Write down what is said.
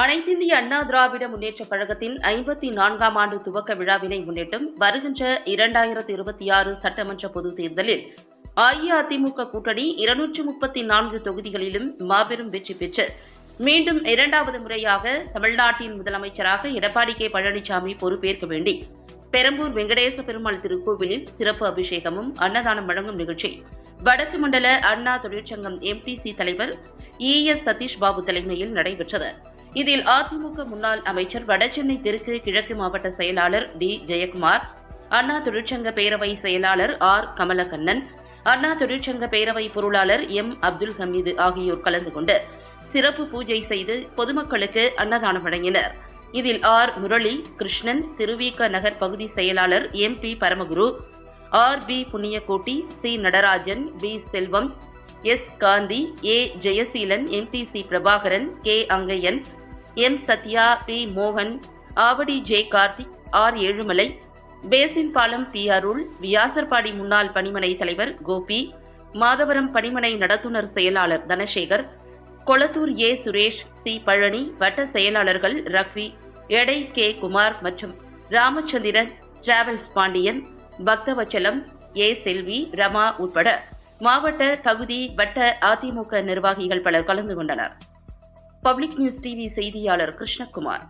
அனைத்திந்திய அண்ணா திராவிட முன்னேற்றக் கழகத்தின் ஐம்பத்தி நான்காம் ஆண்டு துவக்க விழாவினை முன்னிட்டும் வருகின்ற இரண்டாயிரத்தி இருபத்தி ஆறு சட்டமன்ற பொதுத் தேர்தலில் அஇஅதிமுக கூட்டணி இருநூற்று முப்பத்தி நான்கு தொகுதிகளிலும் மாபெரும் வெற்றி பெற்று மீண்டும் இரண்டாவது முறையாக தமிழ்நாட்டின் முதலமைச்சராக எடப்பாடி கே பழனிசாமி பொறுப்பேற்க வேண்டி பெரம்பூர் வெங்கடேச பெருமாள் திருக்கோவிலில் சிறப்பு அபிஷேகமும் அன்னதானம் வழங்கும் நிகழ்ச்சி. வடக்கு மண்டல அண்ணா தொழிற்சங்கம் எம்டிசி தலைவர் இ எஸ் சதீஷ் பாபு தலைமையில் நடைபெற்றது. இதில் அதிமுக முன்னாள் அமைச்சர் வடசென்னை தெற்கு கிழக்கு மாவட்ட செயலாளர் டி. ஜெயக்குமார் அண்ணா தொழிற்சங்க பேரவை செயலாளர் ஆர். கமலக்கண்ணன் அண்ணா தொழிற்சங்க பேரவை பொருளாளர் எம். அப்துல் ஹமீது ஆகியோர் கலந்து கொண்டு சிறப்பு பூஜை செய்து பொதுமக்களுக்கு அன்னதானம் வழங்கினர். இதில் ஆர். முரளி கிருஷ்ணன் திருவிக நகர் பகுதி செயலாளர் M. P. Paramaguru R. P. Punniyakotti C. Natarajan P. Selvam S. Gandhi A. Jayaseelan M. T. C. Prabhakaran K. Angaiyan M Sathya P மோகன் Avadi J Karthik R Ezhumalai basin பாலம் பி அருள் வியாசர்பாடி முன்னாள் பணிமனை தலைவர் கோபி மாதவரம் பணிமனை நடத்துனர் செயலாளர் தனசேகர் கொளத்தூர் ஏ சுரேஷ் சி பழனி வட்ட செயலாளர்கள் ரக்வி எடை கே குமார் மற்றும் ராமச்சந்திரன் டிராவல்ஸ் பாண்டியன் பக்தவச்சலம் ஏ செல்வி ரமா உட்பட மாவட்ட தகுதி வட்ட அதிமுக நிர்வாகிகள் பலர் கலந்து கொண்டனர். பப்ளிக் நியூஸ் டிவி செய்தியாளர் கிருஷ்ணகுமார்.